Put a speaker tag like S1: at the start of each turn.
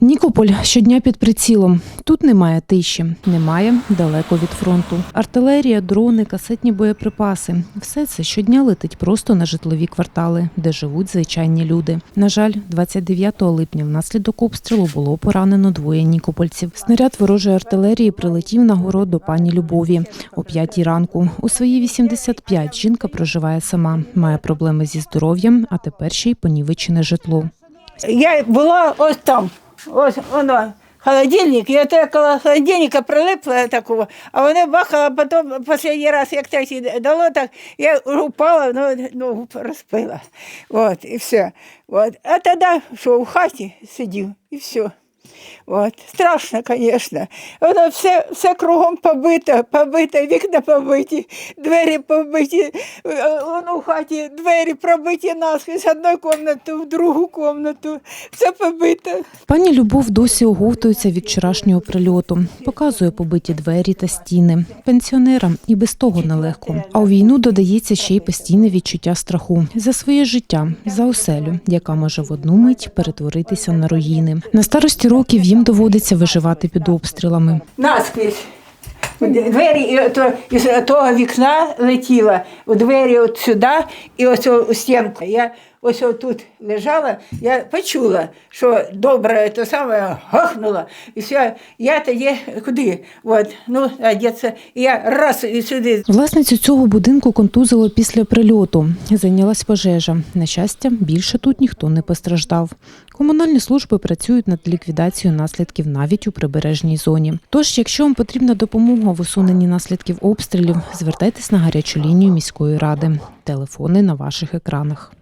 S1: Нікополь щодня під прицілом. Тут немає тиші, немає далеко від фронту. Артилерія, дрони, касетні боєприпаси все це щодня летить просто на житлові квартали, де живуть звичайні люди. На жаль, 29 липня внаслідок обстрілу було поранено двоє нікопольців. Снаряд ворожої артилерії прилетів на город до пані Любові о 5 ранку. У свої 85 жінка проживає сама, має проблеми зі здоров'ям, а тепер ще й понівечене житло.
S2: Я була ось там, ось воно. Холодильник, я так коло холодильника прилипла такого, а вони бахали, а потім останній раз, як третій дало, так я упала, ну, ногу розпила. От, і все. От. А тоді, що, в хаті сидів, і все. От. Страшно, звісно. Воно все, все кругом побито, побито, вікна побиті, двері побиті, е, воно в хаті двері пробиті наскрізь, з одної кімнати в другу кімнату. Все побито.
S1: Пані Любов досі оговтується від вчорашнього прильоту, показує побиті двері та стіни. Пенсіонерам і без того нелегко. А у війну додається ще й постійне відчуття страху за своє життя, за оселю, яка може в одну мить перетворитися на руїни. На старості років їм доводиться виживати під обстрілами.
S2: Наскрізь. Двері то, із того вікна летіла, у двері от сюди і ось у стінку. Я ось тут лежала, я почула, що добре то саме гахнуло. І все, я тоді куди? От, ну, одеться. І я раз і сюди.
S1: Власницю цього будинку контузило після прильоту. Зайнялась пожежа. На щастя, більше тут ніхто не постраждав. Комунальні служби працюють над ліквідацією наслідків навіть у прибережній зоні. Тож, якщо вам потрібна допомога в усуненні наслідків обстрілів, звертайтесь на гарячу лінію міської ради. Телефони на ваших екранах.